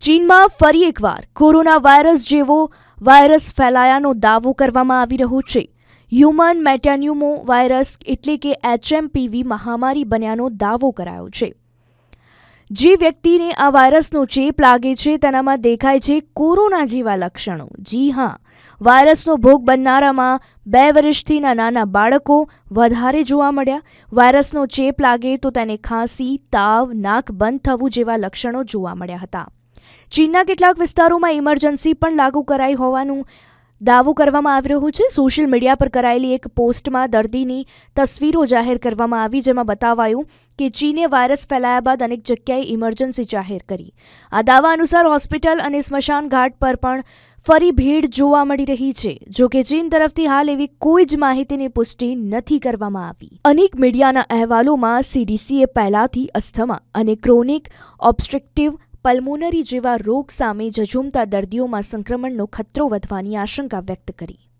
ચીનમાં ફરી એકવાર કોરોના વાયરસ જેવો વાયરસ ફેલાયાનો દાવો કરવામાં આવી રહ્યો છે. હ્યુમન મેટાન્યુમો વાયરસ એટલે કે એચએમપીવી મહામારી બન્યાનો દાવો કરાયો છે. જે વ્યક્તિને આ વાયરસનો ચેપ લાગે છે તેનામાં દેખાય છે કોરોના જેવા લક્ષણો. જી હા, વાયરસનો ભોગ બનનારામાં બે વર્ષથી નાના બાળકો વધારે જોવા મળ્યા. વાયરસનો ચેપ લાગે તો તેને ખાંસી, તાવ, નાક બંધ થવું જેવા લક્ષણો જોવા મળ્યા હતા. ચીનના કેટલાક વિસ્તારોમાં ઇમરજન્સી પણ લાગુ કરાઈ હોવાનું દાવો કરવામાં આવી રહ્યો છે. સોશિયલ મીડિયા પર કરાયેલી એક પોસ્ટમાં દર્દીની તસવીરો જાહેર કરવામાં આવી, જેમાં બતાવાયું કે ચીને વાયરસ ફેલાયા બાદ અનેક જગ્યાએ ઇમરજન્સી જાહેર કરી. આ દાવા અનુસાર હોસ્પિટલ અને સ્મશાન ઘાટ પર પણ ફરી ભીડ જોવા મળી રહી છે. જો કે ચીન તરફથી હાલ એવી કોઈ જ માહિતીની પુષ્ટિ નથી કરવામાં આવી. અનેક મીડિયાના અહેવાલોમાં સીડીસીએ પહેલાથી અસ્થમા અને ક્રોનિક ઓબ્સ્ટ્રક્ટિવ પલ્મોનરી જેવા રોગ સામે ઝઝૂમતા દર્દીઓમાં સંક્રમણનો ખતરો વધવાની આશંકા વ્યક્ત કરી.